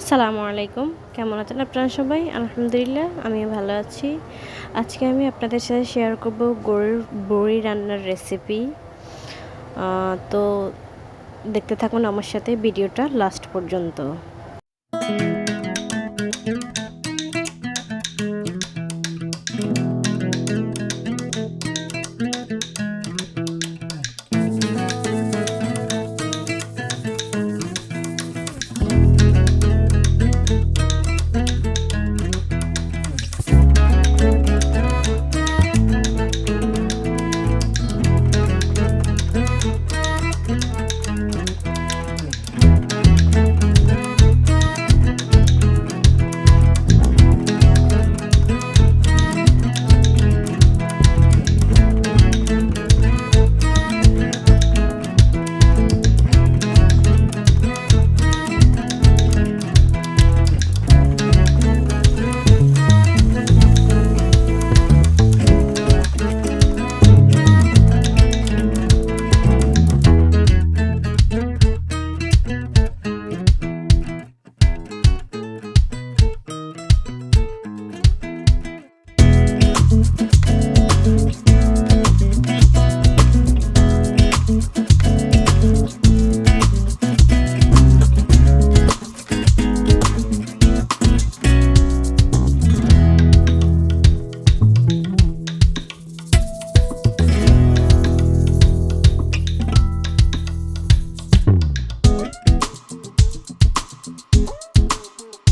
আসসালামু আলাইকুম। কেমন আছেন আপনারা সবাই? আলহামদুলিল্লাহ আমি ভালো আছি। আজকে আমি আপনাদের সাথে শেয়ার করব গরুর বড়ি রান্নার রেসিপি তো দেখতে থাকুন আমার সাথে ভিডিওটা লাস্ট পর্যন্ত।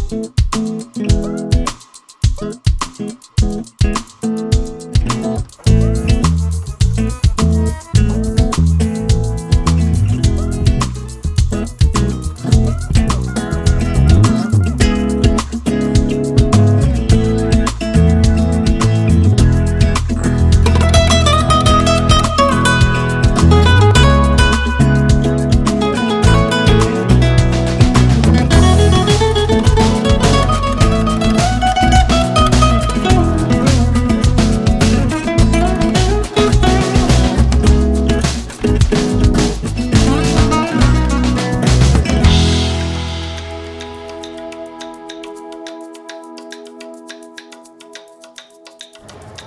Thank you.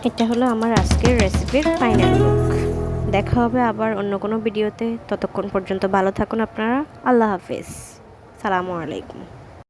এটা হলো আমার আজকের রেসিপির ফাইনাল লুক দেখা হবে আবার অন্য কোনো ভিডিওতে ততক্ষণ পর্যন্ত ভালো থাকুন আপনারা। আল্লাহ হাফিজ। সালামু আলাইকুম।